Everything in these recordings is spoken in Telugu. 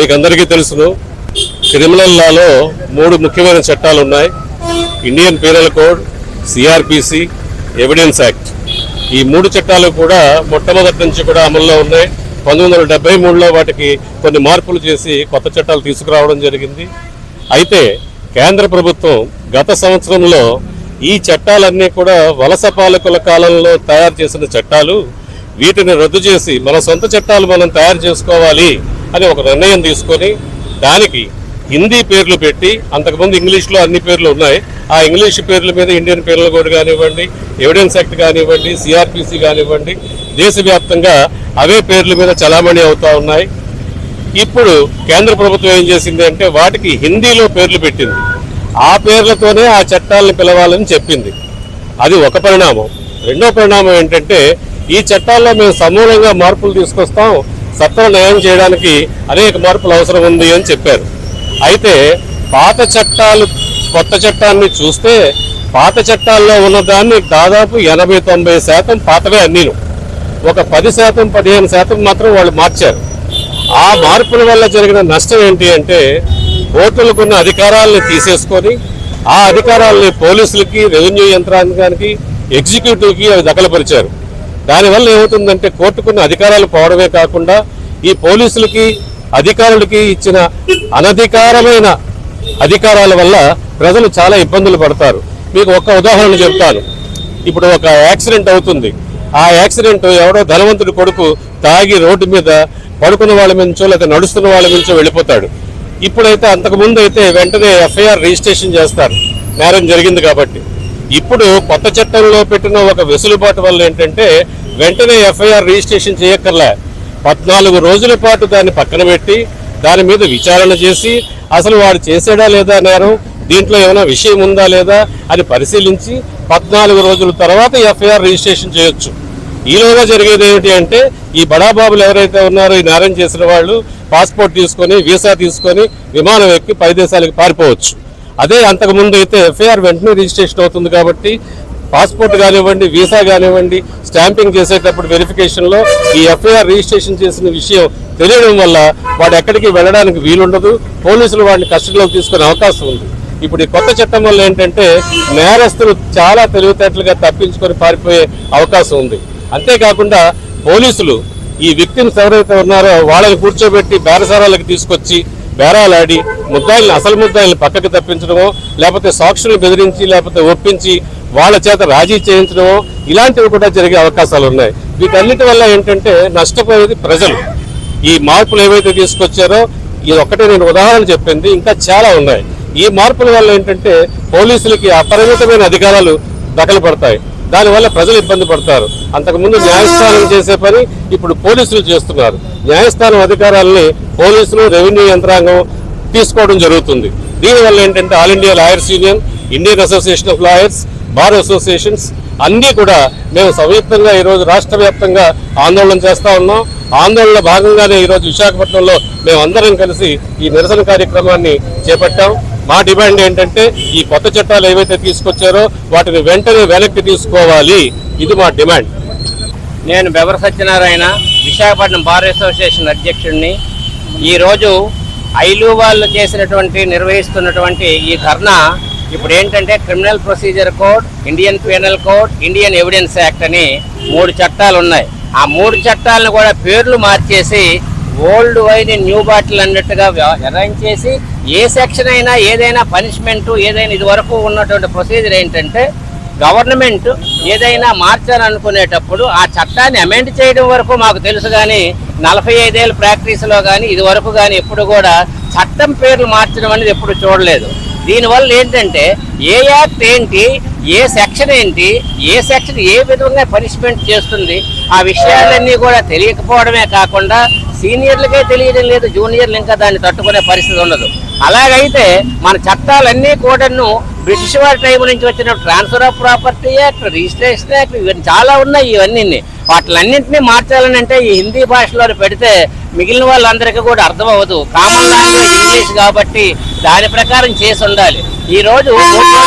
మీకు అందరికీ తెలుసును క్రిమినల్ లాలో మూడు ముఖ్యమైన చట్టాలు ఉన్నాయి Indian Penal Code CrPC evidence act. ఈ మూడు చట్టాలు కూడా మొట్టమొదటి నుంచి కూడా అమల్లో ఉన్నాయి. పంతొమ్మిది వందల డెబ్బై మూడులో వాటికి కొన్ని మార్పులు చేసి కొత్త చట్టాలు తీసుకురావడం జరిగింది. అయితే కేంద్ర ప్రభుత్వం గత సంవత్సరంలో ఈ చట్టాలన్నీ కూడా వలస పాలకుల కాలంలో తయారు చేసిన చట్టాలు వీటిని రద్దు చేసి మన సొంత చట్టాలు మనం తయారు చేసుకోవాలి అని ఒక నిర్ణయం తీసుకొని దానికి హిందీ పేర్లు పెట్టి అంతకుముందు ఇంగ్లీష్లో అన్ని పేర్లు ఉన్నాయి. ఆ ఇంగ్లీష్ పేర్ల మీద ఇండియన్ పేర్ల కోడ్ కానివ్వండి ఎవిడెన్స్ యాక్ట్ కానివ్వండి సిఆర్పిసి కానివ్వండి దేశవ్యాప్తంగా అవే పేర్ల మీద చలామణి అవుతా ఉన్నాయి. ఇప్పుడు కేంద్ర ప్రభుత్వం ఏం చేసింది అంటే వాటికి హిందీలో పేర్లు పెట్టింది. ఆ పేర్లతోనే ఆ చట్టాలను పిలవాలని చెప్పింది. అది ఒక పరిణామం. రెండో పరిణామం ఏంటంటే ఈ చట్టాల్లో మేము సమూలంగా మార్పులు తీసుకొస్తాం సత్వర న్యాయం చేయడానికి అనేక మార్పులు అవసరం ఉంది అని చెప్పారు. అయితే పాత చట్టాలు కొత్త చట్టాన్ని చూస్తే పాత చట్టాల్లో ఉన్నదాన్ని దాదాపు ఎనభై తొంభై శాతం పాతవే అన్నీను. ఒక పది శాతం పదిహేను శాతం మాత్రం వాళ్ళు మార్చారు. ఆ మార్పుల వల్ల జరిగిన నష్టం ఏంటి అంటే కోర్టులకు ఉన్న అధికారాలను తీసేసుకొని ఆ అధికారాలని పోలీసులకి రెవెన్యూ యంత్రాంగానికి ఎగ్జిక్యూటివ్కి అవి దఖలపరిచారు. దానివల్ల ఏమవుతుందంటే కోర్టుకున్న అధికారాలు పోవడమే కాకుండా ఈ పోలీసులకి అధికారులకి ఇచ్చిన అనధికారమైన అధికారాల వల్ల ప్రజలు చాలా ఇబ్బందులు పడతారు. మీకు ఒక ఉదాహరణ చెప్తాను. ఇప్పుడు ఒక యాక్సిడెంట్ అవుతుంది. ఆ యాక్సిడెంట్ ఎవడో ధనవంతుడి కొడుకు తాగి రోడ్డు మీద పడుకున్న వాళ్ళ నుంచో లేదా నడుస్తున్న వాళ్ళ నుంచో వెళ్ళిపోతాడు. ఇప్పుడైతే అంతకుముందు అయితే వెంటనే ఎఫ్ఐఆర్ రిజిస్ట్రేషన్ చేస్తారు. నేరం జరిగింది కాబట్టి. ఇప్పుడు కొత్త చట్టంలో పెట్టిన ఒక వెసులుబాటు వల్ల ఏంటంటే వెంటనే ఎఫ్ఐఆర్ రిజిస్ట్రేషన్ చేయక్కర్లే. పద్నాలుగు రోజుల పాటు దాన్ని పక్కన పెట్టి దాని మీద విచారణ చేసి అసలు వాడు చేసాడా లేదా నేరం దీంట్లో ఏమైనా విషయం ఉందా లేదా అని పరిశీలించి పద్నాలుగు రోజుల తర్వాత ఎఫ్ఐఆర్ రిజిస్ట్రేషన్ చేయొచ్చు. ఈలోగా జరిగేది ఏమిటి అంటే ఈ బడాబాబులు ఎవరైతే ఉన్నారో ఈ నేరం చేసిన వాళ్ళు పాస్పోర్ట్ తీసుకొని వీసా తీసుకొని విమానం ఎక్కి పై దేశాలకు పారిపోవచ్చు. అదే అంతకుముందు అయితే ఎఫ్ఐఆర్ వెంటనే రిజిస్ట్రేషన్ అవుతుంది కాబట్టి పాస్పోర్ట్ కానివ్వండి వీసా కానివ్వండి స్టాంపింగ్ చేసేటప్పుడు వెరిఫికేషన్లో ఈ ఎఫ్ఐఆర్ రిజిస్ట్రేషన్ చేసిన విషయం తెలియడం వల్ల వాడు ఎక్కడికి వెళ్ళడానికి వీలుండదు. పోలీసులు వాడిని కస్టడీలోకి తీసుకునే అవకాశం ఉంది. ఇప్పుడు ఈ కొత్త చట్టం వల్ల ఏంటంటే నేరస్తులు చాలా తెలివితేటలుగా తప్పించుకొని పారిపోయే అవకాశం ఉంది. అంతేకాకుండా పోలీసులు ఈ విక్టిమ్స్ ఎవరైతే ఉన్నారో వాళ్ళని కూర్చోబెట్టి బేరసారాలకు తీసుకొచ్చి బేరాలాడి ముద్దాయిల్ని అసలు ముద్దాయిల్ని పక్కకి తప్పించడమో లేకపోతే సాక్షులు బెదిరించి లేకపోతే ఒప్పించి వాళ్ళ చేత రాజీ చేయించడమో ఇలాంటివి కూడా జరిగే అవకాశాలు ఉన్నాయి. వీటన్నిటి వల్ల ఏంటంటే నష్టపోయేది ప్రజలు. ఈ మార్పులు ఏవైతే తీసుకొచ్చారో ఇది ఒక్కటే నేను ఉదాహరణ చెప్పింది ఇంకా చాలా ఉన్నాయి. ఈ మార్పుల వల్ల ఏంటంటే పోలీసులకి అపరిమితమైన అధికారాలు దఖలు పడతాయి. దానివల్ల ప్రజలు ఇబ్బంది పడతారు. అంతకుముందు న్యాయస్థానం చేసే పని ఇప్పుడు పోలీసులు చేస్తున్నారు. న్యాయస్థానం అధికారాలని పోలీసులు రెవెన్యూ యంత్రాంగం తీసుకోవడం జరుగుతుంది. దీనివల్ల ఏంటంటే all India lawyers union Indian association of lawyers bar associations అన్నీ కూడా మేము సంయుక్తంగా ఈరోజు రాష్ట్ర వ్యాప్తంగా ఆందోళన చేస్తూ ఉన్నాం. ఆందోళన భాగంగానే ఈరోజు విశాఖపట్నంలో మేము అందరం కలిసి ఈ నిరసన కార్యక్రమాన్ని చేపట్టాం. మా డిమాండ్ ఏంటంటే ఈ కొత్త చట్టాలు ఏవైతే తీసుకొచ్చారో వాటిని వెంటనే వెనక్కి తీసుకోవాలి. ఇది మా డిమాండ్. నేను బెవర సత్యనారాయణ విశాఖపట్నం బార్ అసోసియేషన్ అధ్యక్షుడిని. ఈరోజు ఐలు వాళ్ళు చేసినటువంటి నిర్వహిస్తున్నటువంటి ఈ ధర్నా ఇప్పుడు ఏంటంటే criminal procedure code Indian penal code Indian evidence act అని మూడు చట్టాలు ఉన్నాయి ఆ మూడు చట్టాలను కూడా పేర్లు మార్చేసి ఓల్డ్ వైన్ న్యూ బాటిల్ అన్నట్టుగా అరేంజ్ చేసి ఏ సెక్షన్ అయినా ఏదైనా పనిష్మెంట్ ఏదైనా ఇది వరకు ఉన్నటువంటి ప్రొసీజర్ ఏంటంటే గవర్నమెంట్ ఏదైనా మార్చాలనుకునేటప్పుడు ఆ చట్టాన్ని అమెండ్ చేయడం వరకు మాకు తెలుసు కానీ నలభై ఐదేళ్ళ ప్రాక్టీస్లో కానీ ఇది వరకు కానీ ఎప్పుడు కూడా చట్టం పేర్లు మార్చడం అనేది ఎప్పుడు చూడలేదు. దీనివల్ల ఏంటంటే ఏ యాక్ట్ ఏంటి ఏ సెక్షన్ ఏంటి ఏ సెక్షన్ ఏ విధంగా పనిష్మెంట్ చేస్తుంది ఆ విషయాలన్నీ కూడా తెలియకపోవడమే కాకుండా సీనియర్లకే తెలియడం లేదు జూనియర్లు ఇంకా దాన్ని తట్టుకునే పరిస్థితి ఉండదు. అలాగైతే మన చట్టాలన్నీ కూడాను బ్రిటిష్ వారి టైం నుంచి వచ్చిన transfer of property act registration act ఇవన్నీ చాలా ఉన్నాయి ఇవన్నీ వాటిలన్నింటినీ మార్చాలని అంటే ఈ హిందీ భాషలో పెడితే మిగిలిన వాళ్ళందరికీ కూడా అర్థం అవ్వదు కామన్ లాంగ్వేజ్ ఇంగ్లీష్ కాబట్టి దాని ప్రకారం చేసి ఉండాలి. ఈ రోజు కూడా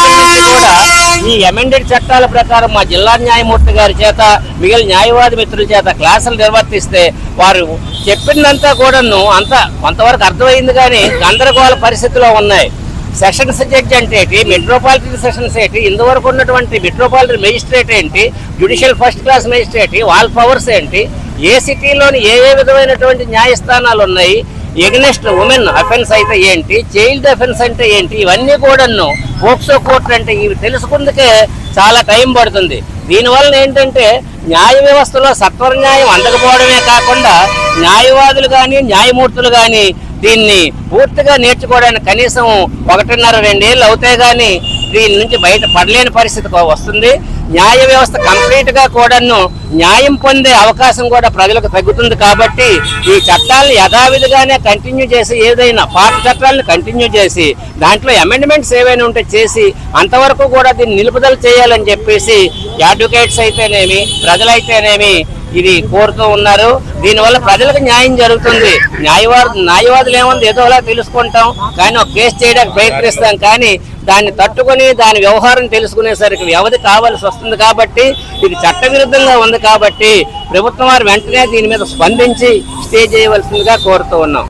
ఈ అమెండెడ్ చట్టాల ప్రకారం మా జిల్లా న్యాయమూర్తి గారి చేత మిగిలిన న్యాయవాది మిత్రుల చేత క్లాసులు నిర్వర్తిస్తే వారు చెప్పిందంతా కూడాను అంత కొంతవరకు అర్థమైంది కానీ గందరగోళ పరిస్థితిలో ఉన్నాయి. సెషన్స్ జడ్జి అంటే ఏంటి? మెట్రోపాలిటన్ సెషన్స్ ఏంటి? ఇంతవరకు ఉన్నటువంటి మెట్రోపాలిటన్ మెజిస్ట్రేట్ ఏంటి? జ్యుడిషియల్ ఫస్ట్ క్లాస్ మెజిస్ట్రేట్ వాళ్ళ పవర్స్ ఏంటి? ఏ సిటీలోని ఏ ఏ విధమైనటువంటి న్యాయస్థానాలు ఉన్నాయి? ఎగ్నెస్ట్ ఉమెన్ అఫెన్స్ అయితే ఏంటి? చైల్డ్ అఫెన్స్ అంటే ఏంటి? ఇవన్నీ కూడాను పోక్సో కోర్టు అంటే ఇవి తెలుసుకుందుకే చాలా టైం పడుతుంది. దీనివల్ల ఏంటంటే న్యాయ వ్యవస్థలో సత్వర న్యాయం అందకపోవడమే కాకుండా న్యాయవాదులు కానీ న్యాయమూర్తులు కానీ దీన్ని పూర్తిగా నేర్చుకోవడానికి కనీసం ఒకటిన్నర రెండేళ్ళు అవుతాయి కానీ దీని నుంచి బయట పడలేని పరిస్థితి వస్తుంది. న్యాయ వ్యవస్థ కంప్లీట్గా కూడాను న్యాయం పొందే అవకాశం కూడా ప్రజలకు తగ్గుతుంది కాబట్టి ఈ చట్టాలను యథావిధిగానే కంటిన్యూ చేసి ఏదైనా పాత చట్టాలను కంటిన్యూ చేసి దాంట్లో అమెండ్మెంట్స్ ఏవైనా ఉంటే చేసి అంతవరకు కూడా దీన్ని నిలుపుదల చేయాలని చెప్పేసి అడ్వకేట్స్ అయితేనేమి ప్రజలైతేనేమి ఇది కోరుతూ ఉన్నారు. దీనివల్ల ప్రజలకు న్యాయం జరుగుతుంది. న్యాయవాదు న్యాయవాదులు ఏముంది? ఏదోలా తెలుసుకుంటాం. కానీ ఒక కేసు చేయడానికి ప్రయత్నిస్తాం. కానీ దాన్ని తట్టుకొని దాని వ్యవహారం తెలుసుకునేసరికి వ్యవధి కావాల్సి వస్తుంది కాబట్టి ఇది చట్టవిరుద్ధంగా ఉంది కాబట్టి ప్రభుత్వం వారు వెంటనే దీని మీద స్పందించి స్టే చేయవలసిందిగా కోరుతూ ఉన్నాం.